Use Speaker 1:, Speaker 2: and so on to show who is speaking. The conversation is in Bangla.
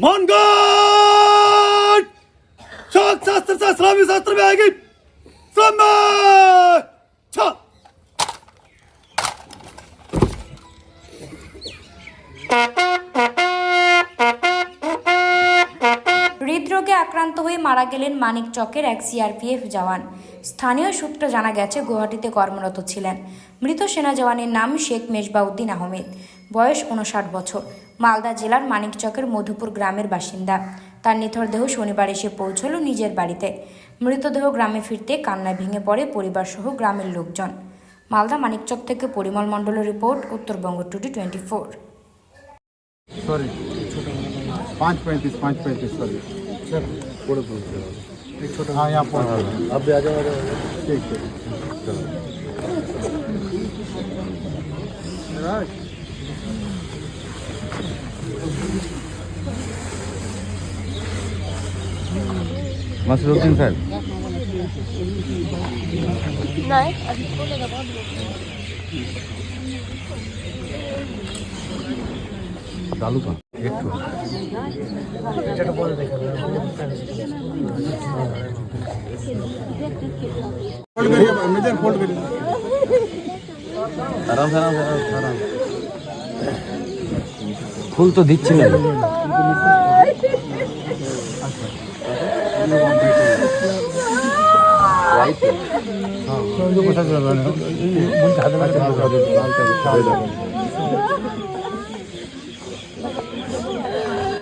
Speaker 1: Mongol! Çok sastırsa İslami sastırmaya git! İslam'a! Çak!
Speaker 2: হৃদরোগে আক্রান্ত হয়ে মারা গেলেন মানিক চকের এক সিআরপিএফ জওয়ান স্থানীয় সূত্রে জানা গেছে, গুয়াহাটিতে কর্মরত ছিলেন মৃত সেনা জওয়ানের নাম শেখ মেজবাউদ্দিন আহমেদ বয়স উনষাট বছর মালদা জেলার মানিকচকের মধুপুর গ্রামের বাসিন্দা তার নিথর দেহ শনিবার এসে পৌঁছল নিজের বাড়িতে মৃতদেহ গ্রামে ফিরতে কান্নায় ভেঙে পড়ে পরিবারসহ গ্রামের লোকজন মালদা মানিকচক থেকে পরিমল মণ্ডলের report Uttarbanga টুডি twenty four
Speaker 3: sorry पाँच पैंतीस पाँच पैंतीस सॉरी हाँ यहाँ पहुँच अब भी आ जाओ ठीक है Masruddin sir ডালু পান একটু।
Speaker 4: আরাম আরাম আরাম। ফুল তো দিচ্ছি না।
Speaker 3: হ্যাঁ। কোথায় আচ্ছা, আচ্ছা, আচ্ছা।